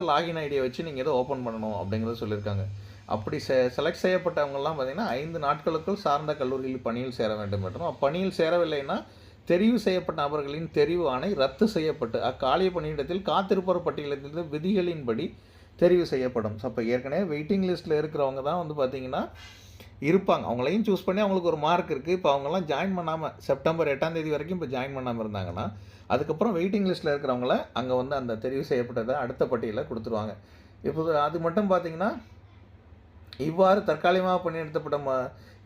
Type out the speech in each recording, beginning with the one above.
Login ஐடியை வச்சு நீங்கள் எதோ ஓப்பன் பண்ணணும் அப்படிங்கிறத சொல்லியிருக்காங்க அப்படி செ செலக்ட் செய்யப்பட்டவங்கெல்லாம் பார்த்தீங்கன்னா ஐந்து நாட்களுக்குள் சார்ந்த கல்லூரியில் பணியில் சேர வேண்டும் என்றும் அப்பணியில் சேரவில்லைன்னா தெரிவு செய்யப்பட்ட நபர்களின் தெரிவு ஆணை ரத்து செய்யப்பட்டு அக்காலிய பணியிடத்தில் காத்திருப்போர் பட்டியலிலிருந்து விதிகளின்படி தெரிவு செய்யப்படும். அப்போ ஏற்கனவே வெயிட்டிங் லிஸ்ட்டில் இருக்கிறவங்க தான் வந்து பார்த்தீங்கன்னா இருப்பாங்க. அவங்களையும் சூஸ் பண்ணி அவங்களுக்கு ஒரு மார்க் இருக்குது இப்போ அவங்கெல்லாம் ஜாயின் பண்ணாமல் செப்டம்பர் எட்டாம் தேதி வரைக்கும் இப்போ ஜாயின் பண்ணாமல் இருந்தாங்கன்னா அதுக்கப்புறம் வெயிட்டிங் லிஸ்ட்டில் இருக்கிறவங்கள அங்கே வந்து அந்த தெரிவு செய்யப்பட்டதை அடுத்த பட்டியலில் கொடுத்துருவாங்க. இப்போ அது மட்டும் பார்த்தீங்கன்னா இவ்வாறு தற்காலிகமாக பணியெடுத்தப்பட்ட ம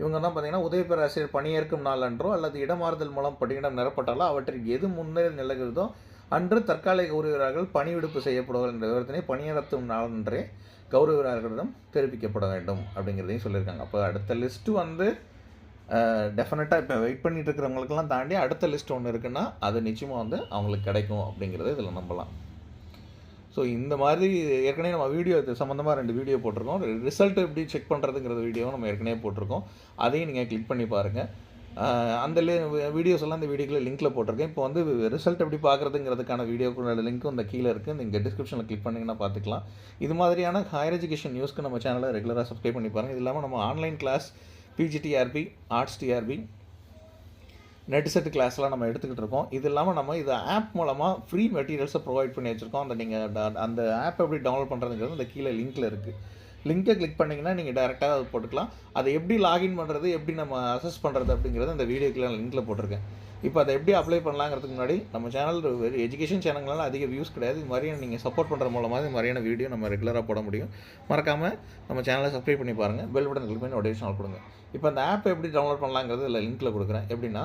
இவங்க தான் பார்த்தீங்கன்னா உதவி பேராசிரியர் பணியேற்கும் நாள் அன்றோ அல்லது இடமாறுதல் மூலம் பணியிடம் நிரப்பட்டாலோ அவற்றில் எது முன்னேறி நிலகிறதோ அன்று தற்காலிக கௌரவர்கள் பணிவிடுப்பு செய்யப்படுவார்கள் என்ற விவரத்தினை பணியடத்தும் நாளன்றே கௌரவர்களிடம் தெரிவிக்கப்பட வேண்டும் அப்படிங்கிறதையும் சொல்லியிருக்காங்க. அப்போ அடுத்த லிஸ்ட்டு வந்து டெஃபினட்டாக இப்போ வெயிட் பண்ணிட்டு இருக்கிறவங்களுக்கெல்லாம் தாண்டி அடுத்த லிஸ்ட் ஒன்று இருக்குன்னா அது நிச்சயமாக வந்து அவங்களுக்கு கிடைக்கும் அப்படிங்கிறத இதில் நம்பலாம். ஸோ இந்த மாதிரி ஏற்கனவே நம்ம வீடியோ இது சம்மந்தமாக ரெண்டு வீடியோ போட்டிருக்கோம். ரிசல்ட் எப்படி செக் பண்ணுறதுங்கிறது வீடியோவும் நம்ம ஏற்கனவே போட்டிருக்கோம். அதையும் நீங்கள் கிளிக் பண்ணி பாருங்கள் அந்த வீடியோஸ் எல்லாம் இந்த வீடியோக்குள்ள லிங்க்கில் போட்டிருக்கேன். இப்போ வந்து ரிசல்ட் எப்படி பார்க்குறதுங்கிறதுக்கான வீடியோக்குள்ள லிங்க்கும் இந்த கீழே இருக்குது இங்கே டிஸ்கிரிப்ஷனில் கிளிக் பண்ணிங்கன்னா பார்த்துக்கலாம். இது மாதிரியான ஹையர் எஜுகேஷன் நியூஸ்க்கு நம்ம சேனலை ரெகுலராக சப்ஸ்கிரைப் பண்ணி பாருங்கள் இது இல்லாமல் நம்ம online class PGTRB arts TRB NET SET கிளாஸ்லாம் நம்ம எடுத்துக்கிட்டு இருக்கோம். இது இல்லாமல் நம்ம இது ஆப் மூலமாக ஃப்ரீ மெட்டீரியல்ஸை ப்ரொவைட் பண்ணி வச்சுருக்கோம். அந்த நீங்கள் அந்த ஆப் எப்படி டவுன்லோட் பண்ணுறதுங்கிறது அந்த கீழே லிங்க்கில் இருக்குது லிங்கை கிளிக் பண்ணிங்கன்னா நீங்கள் டேரெக்டாக அது போட்டுக்கலாம். அதை எப்படி லாகின் பண்ணுறது எப்படி நம்ம அசஸ் பண்ணுறது அப்படிங்கிறது அந்த வீடியோக்குள்ள லிங்கில் போட்டிருக்கேன். இப்போ அதை எப்படி அப்ளை பண்ணலாங்கிறதுக்கு முன்னாடி நம்ம சேனல் வெறும் எஜுகேஷன் சேனல்னால அதிக வியூஸ் கிடையாது. இது மாதிரியான நீங்கள் சப்போர்ட் பண்ணுற மூலமாக இது மாதிரியான வீடியோ நம்ம ரெகுலராக போட முடியும். மறக்காமல் நம்ம சேனலை சப்ஸ்கிரைப் பண்ணி பாருங்கள் பெல் பட்டன் கிளிக் பண்ணி நோட்டிஃபிகேஷன் கொடுங்க. இப்போ அந்த ஆப் எப்படி டவுன்லோட் பண்ணலாங்கிறது இல்லை லிங்க்கில் கொடுக்குறேன். எப்படின்னா